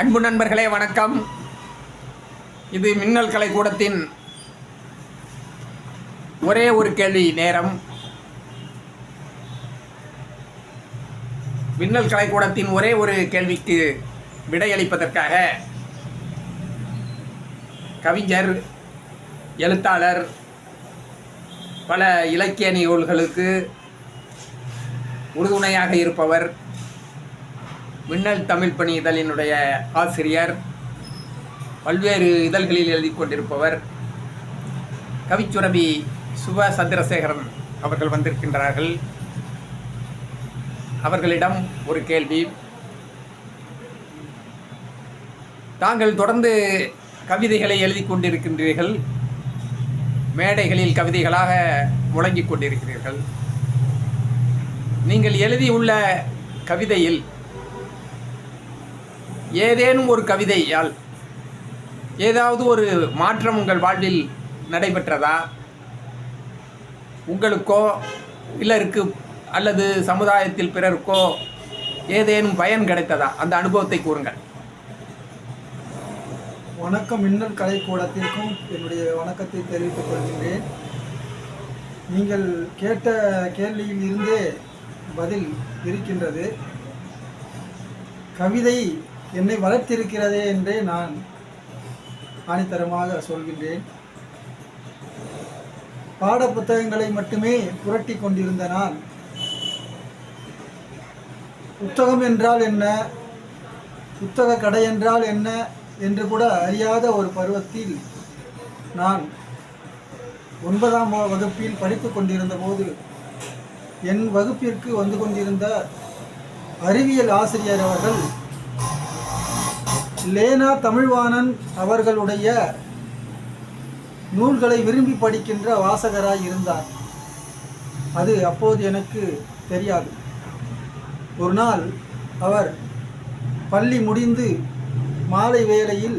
அன்பு நண்பர்களே வணக்கம். இது மின்னல் கலைக்கூடத்தின் ஒரே ஒரு கேள்வி நேரம். மின்னல் கலைக்கூடத்தின் ஒரே ஒரு கேள்விக்கு விடையளிப்பதற்காக கவிஞர் எழுத்தாளர் பல இலக்கிய நிகழ்வுகளுக்கு உறுதுணையாக இருப்பவர் மின்னல் தமிழ் பணி இதழினுடைய ஆசிரியர் பல்வேறு இதழ்களில் எழுதி கொண்டிருப்பவர் கவிச்சுரபி சுப சந்திரசேகரன் அவர்கள் வந்திருக்கின்றார்கள். அவர்களிடம் ஒரு கேள்வி. தாங்கள் தொடர்ந்து கவிதைகளை எழுதி கொண்டிருக்கின்றீர்கள். மேடைகளில் கவிதைகளாக முழங்கிக் கொண்டிருக்கிறீர்கள். நீங்கள் எழுதியுள்ள கவிதையில் ஏதேனும் ஒரு கவிதையால் ஏதாவது ஒரு மாற்றம் உங்கள் வாழ்வில் நடைபெற்றதா? உங்களுக்கோ இல்லருக்கு அல்லது சமுதாயத்தில் பிறருக்கோ ஏதேனும் பயன் கிடைத்ததா? அந்த அனுபவத்தை கூறுங்கள். வணக்கம். மின்னல் கலைக்கூடத்திற்கும் என்னுடைய வணக்கத்தை தெரிவித்துக் கொள்கின்றேன். நீங்கள் கேட்ட கேள்வியில் இருந்தே பதில் இருக்கின்றது. கவிதை என்னை வளர்த்திருக்கிறதே என்றே நான் ஆணித்தரமாக சொல்கின்றேன். பாட புத்தகங்களை மட்டுமே புரட்டி கொண்டிருந்த நான் புத்தகம் என்றால் என்ன புத்தக கடை என்றால் என்ன என்று கூட அறியாத ஒரு பருவத்தில் நான் ஒன்பதாம் வகுப்பில் படித்து கொண்டிருந்த போது என் வகுப்பிற்கு வந்து கொண்டிருந்த அறிவியல் ஆசிரியர் அவர்கள் லேனா தமிழ்வாணன் அவர்களுடைய நூல்களை விரும்பி படிக்கின்ற வாசகராய் இருந்தார். அது அப்போது எனக்கு தெரியாது. ஒரு நாள் அவர் பள்ளி முடிந்து மாலை வேளையில்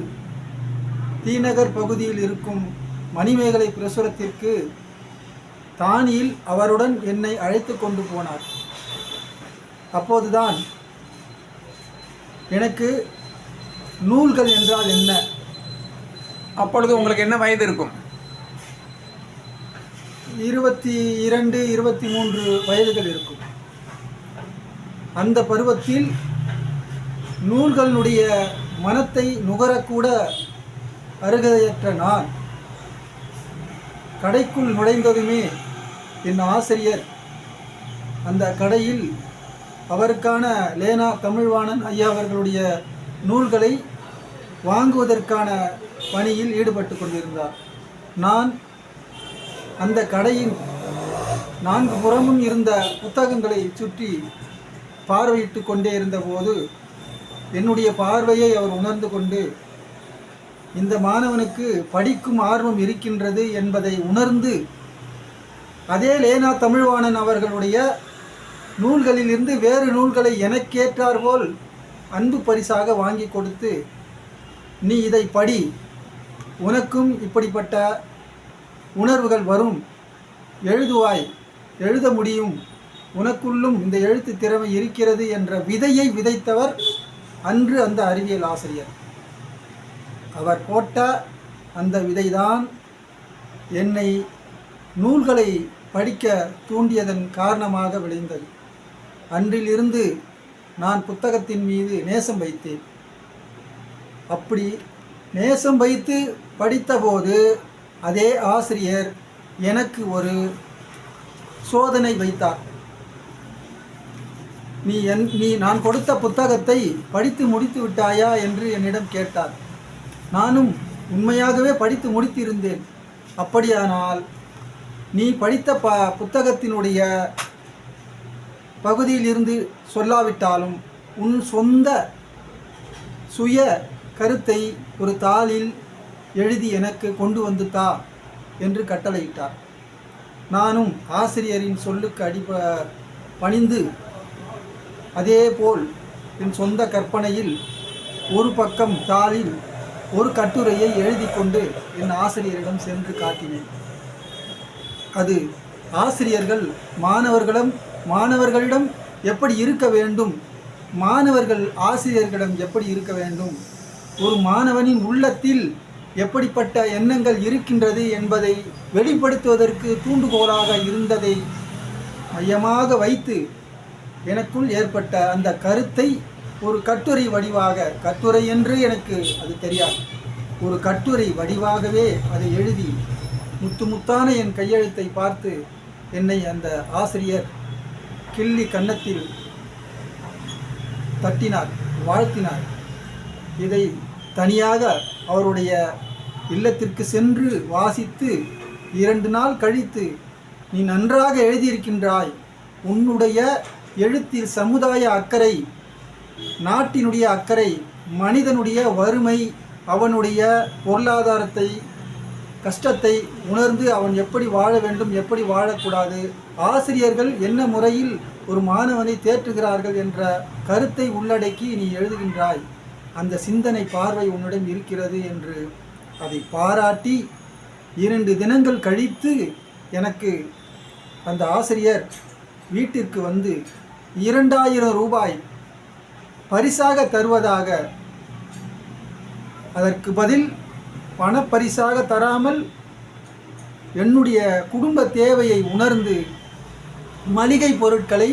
தீநகர் பகுதியில் இருக்கும் மணிமேகலை பிரசுரத்திற்கு தானியில் அவருடன் என்னை அழைத்து கொண்டு போனார். அப்போதுதான் எனக்கு நூல்கள் என்றால் என்ன? அப்பொழுது உங்களுக்கு என்ன வயது இருக்கும்? இருபத்தி இரண்டு இருபத்தி மூன்று வயதுகள் இருக்கும். அந்த பருவத்தில் நூல்களினுடைய மனத்தை நுகரக்கூட அருகதையற்ற நான் கடைக்குள் நுழைந்ததுமே என் ஆசிரியர். அந்த கடையில் அவருக்கான லேனா தமிழ்வாணன் ஐயா அவர்களுடைய நூல்களை வாங்குவதற்கான பணியில் ஈடுபட்டு கொண்டிருந்தார். நான் அந்த கடையின் நான்கு புறமும் இருந்த புத்தகங்களை சுற்றி பார்வையிட்டு கொண்டே இருந்தபோது என்னுடைய பார்வையை அவர் உணர்ந்து கொண்டு இந்த மாணவனுக்கு படிக்கும் ஆர்வம் இருக்கின்றது என்பதை உணர்ந்து அதே லேனா தமிழ்வாணன் அவர்களுடைய நூல்களிலிருந்து வேறு நூல்களை எனக்கேற்றாற்போல் அன்பு பரிசாக வாங்கி கொடுத்து நீ இதை படி. உனக்கும் இப்படிப்பட்ட உணர்வுகள் வரும். எழுதுவாய். எழுத முடியும். உனக்குள்ளும் இந்த எழுத்து திறமை இருக்கிறது என்ற விதையை விதைத்தவர் அன்று அந்த அறிவியல் ஆசிரியர். அவர் போட்ட அந்த விதைதான் என்னை நூல்களை படிக்க தூண்டியதன் காரணமாக விளைந்தது. அன்றிலிருந்து நான் புத்தகத்தின் மீது நேசம் வைத்தேன். அப்படி நேசம் வைத்து படித்தபோது அதே ஆசிரியர் எனக்கு ஒரு சோதனை வைத்தார். நீ என் நீ நான் கொடுத்த புத்தகத்தை படித்து முடித்து விட்டாயா? என்று என்னிடம் கேட்டார். நானும் உண்மையாகவே படித்து முடித்திருந்தேன். அப்படியானால் நீ படித்த ப புத்தகத்தினுடைய பகுதியில் இருந்து சொல்லாவிட்டாலும் உன் சொந்த சுய கருத்தை ஒரு தாளில் எழுதி எனக்கு கொண்டு வந்து தா என்று கட்டளையிட்டார். நானும் ஆசிரியரின் சொல்லுக்கு அடிப பணிந்து அதேபோல் என் சொந்த கற்பனையில் ஒரு பக்கம் தாளில் ஒரு கட்டுரையை எழுதி கொண்டு என் ஆசிரியரிடம் சென்று காட்டினேன். அது ஆசிரியர்கள் மாணவர்களும் மாணவர்களிடம் எப்படி இருக்க வேண்டும்? மாணவர்கள் ஆசிரியர்களிடம் எப்படி இருக்க வேண்டும்? ஒரு மாணவனின் உள்ளத்தில் எப்படிப்பட்ட எண்ணங்கள் இருக்கின்றது என்பதை வெளிப்படுத்துவதற்கு தூண்டுகோலாக இருந்ததை மையமாக வைத்து எனக்குள் ஏற்பட்ட அந்த கருத்தை ஒரு கட்டுரை வடிவாக கட்டுரை என்று எனக்கு அது தெரியாது. ஒரு கட்டுரை வடிவாகவே அதை எழுதி முத்து முத்தான என் கையெழுத்தை பார்த்து என்னை அந்த ஆசிரியர் கிள்ளி கன்னத்தில் தட்டினார் வாழ்த்தினார். இதை தனியாக அவருடைய இல்லத்திற்கு சென்று வாசித்து இரண்டு நாள் கழித்து நீ நன்றாக எழுதியிருக்கின்றாய். உன்னுடைய எழுத்தில் சமுதாய அக்கறை நாட்டினுடைய அக்கறை மனிதனுடைய வறுமை அவனுடைய பொருளாதாரத்தை கஷ்டத்தை உணர்ந்து அவன் எப்படி வாழ வேண்டும் எப்படி வாழக்கூடாது ஆசிரியர்கள் என்ன முறையில் ஒரு மாணவனை தேற்றுகிறார்கள் என்ற கருத்தை உள்ளடக்கி நீ எழுதுகின்றாய். அந்த சிந்தனை பார்வை உன்னிடம் இருக்கிறது என்று அதை பாராட்டி இரண்டு தினங்கள் கழித்து எனக்கு அந்த ஆசிரியர் வீட்டிற்கு வந்து இரண்டாயிரம் ரூபாய் பரிசாக தருவதாக அதற்கு பதில் பணப்பரிசாக தராமல் என்னுடைய குடும்ப தேவையை உணர்ந்து மளிகை பொருட்களை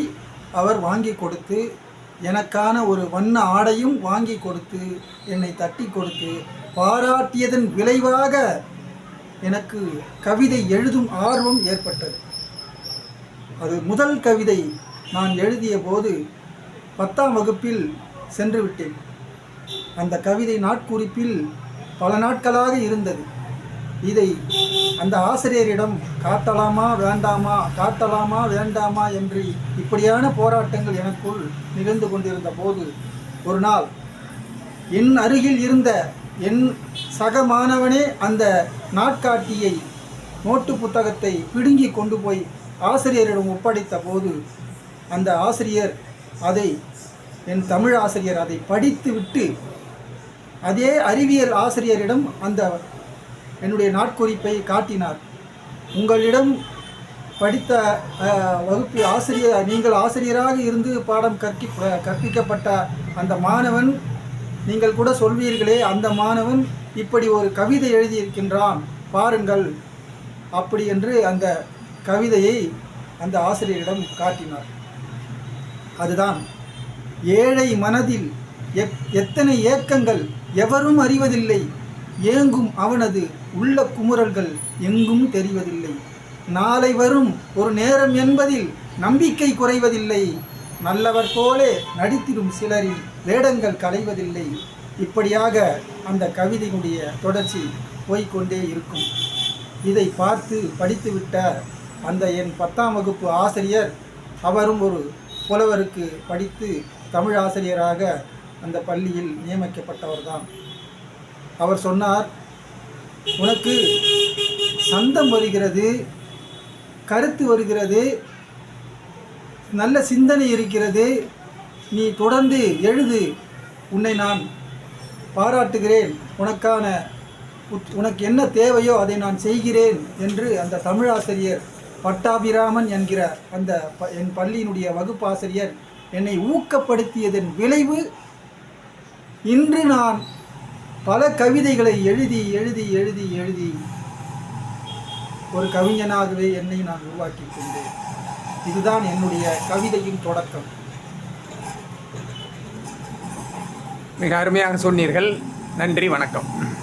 அவர் வாங்கி கொடுத்து எனக்கான ஒரு வண்ண ஆடையும் வாங்கி கொடுத்து என்னை தட்டி கொடுத்து பாராட்டியதன் விளைவாக எனக்கு கவிதை எழுதும் ஆர்வம் ஏற்பட்டது. அது முதல் கவிதை நான் எழுதிய போது பத்தாம் வகுப்பில் சென்று விட்டேன். அந்த கவிதை நாட்குறிப்பில் பல நாட்களாக இருந்தது. இதை அந்த ஆசிரியரிடம் காட்டலாமா வேண்டாமா காட்டலாமா வேண்டாமா என்று இப்படியான போராட்டங்கள் எனக்குள் நிகழ்ந்து கொண்டிருந்த போது ஒரு நாள் என் அருகில் இருந்த என் சக மாணவனே அந்த நாட்காட்டியை நோட்டு புத்தகத்தை பிடுங்கி கொண்டு போய் ஆசிரியரிடம் ஒப்படைத்த போது அந்த ஆசிரியர் அதை என் தமிழ் ஆசிரியர் அதை படித்து விட்டு அதே அறிவியல் ஆசிரியரிடம் அந்த என்னுடைய நாட்குறிப்பை காட்டினார். உங்களிடம் படித்த வகுப்பு ஆசிரியர் நீங்கள் ஆசிரியராக இருந்து பாடம் கற்கி கற்பிக்கப்பட்ட அந்த மாணவன் நீங்கள் கூட சொல்வீர்களே அந்த மாணவன் இப்படி ஒரு கவிதை எழுதியிருக்கின்றான் பாருங்கள் அப்படி என்று அந்த கவிதையை அந்த ஆசிரியரிடம் காட்டினார். அதுதான் ஏழை மனதில் எத் எத்தனை ஏக்கங்கள் எவரும் அறிவதில்லை. ஏங்கும் அவனது உள்ள குமுறல்கள் எங்கும் தெரிவதில்லை. நாளை வரும் ஒரு நேரம் என்பதில் நம்பிக்கை குறைவதில்லை. நல்லவர் போலே நடித்திடும் சிலரில் வேடங்கள் களைவதில்லை இப்படியாக அந்த கவிதையினுடைய தொடர்ச்சி போய்க்கொண்டே இருக்கும். இதை பார்த்து படித்துவிட்ட அந்த என் பத்தாம் வகுப்பு ஆசிரியர். அவரும் ஒரு புலவருக்கு படித்து தமிழ் ஆசிரியராக அந்த பள்ளியில் நியமிக்கப்பட்டவர்தான். அவர் சொன்னார் உனக்கு சந்தம் வருகிறது கருத்து வருகிறது நல்ல சிந்தனை இருக்கிறது நீ தொடர்ந்து எழுது உன்னை நான் பாராட்டுகிறேன். உனக்கான உத்- உனக்கு என்ன தேவையோ அதை நான் செய்கிறேன் என்று அந்த தமிழாசிரியர் பட்டாபிராமன் என்கிற அந்த என் பள்ளியினுடைய வகுப்பாசிரியர் என்னை ஊக்கப்படுத்தியதன் விளைவு இன்று நான் பல கவிதைகளை எழுதி எழுதி எழுதி எழுதி ஒரு கவிஞனாகவே என்னை நான் உருவாக்கி கொண்டேன். இதுதான் என்னுடைய கவிதையின் தொடக்கம். மிக அருமையாக சொன்னீர்கள். நன்றி வணக்கம்.